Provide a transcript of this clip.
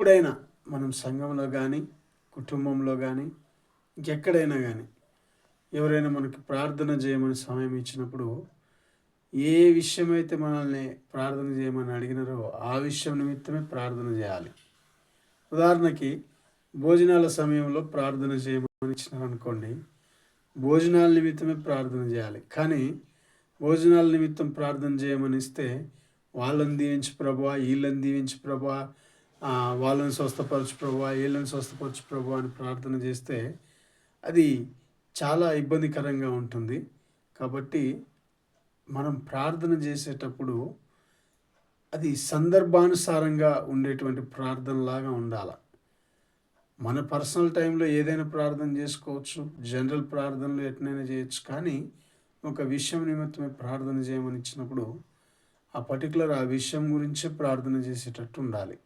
ఎప్పుడైనా మనం సంఘంలో కానీ కుటుంబంలో కానీ ఇంకెక్కడైనా కానీ ఎవరైనా మనకి ప్రార్థన చేయమని సమయం ఇచ్చినప్పుడు ఏ విషయమైతే మనల్ని ప్రార్థన చేయమని అడిగినారో ఆ విషయం నిమిత్తమే ప్రార్థన చేయాలి. ఉదాహరణకి భోజనాల సమయంలో ప్రార్థన చేయమని ఇచ్చినారనుకోండి భోజనాల నిమిత్తమే ప్రార్థన చేయాలి. కానీ భోజనాల నిమిత్తం ప్రార్థన చేయమని ఇస్తే వాళ్ళని దీవించి ప్రభా వీళ్ళని దీవించి ప్రభా వాళ్ళని స్వస్థపరచు ప్రభు వీళ్ళని స్వస్థపరచు ప్రభు అని ప్రార్థన చేస్తే అది చాలా ఇబ్బందికరంగా ఉంటుంది. కాబట్టి మనం ప్రార్థన చేసేటప్పుడు అది సందర్భానుసారంగా ఉండేటువంటి ప్రార్థనలాగా ఉండాలి. మన పర్సనల్ టైంలో ఏదైనా ప్రార్థన చేసుకోవచ్చు జనరల్ ప్రార్థనలు ఎట్నైనా చేయొచ్చు కానీ ఒక విషయం నిమిత్తమే ప్రార్థన చేయమని ఇచ్చినప్పుడు ఆ పర్టికులర్ ఆ విషయం గురించే ప్రార్థన చేసేటట్టు ఉండాలి.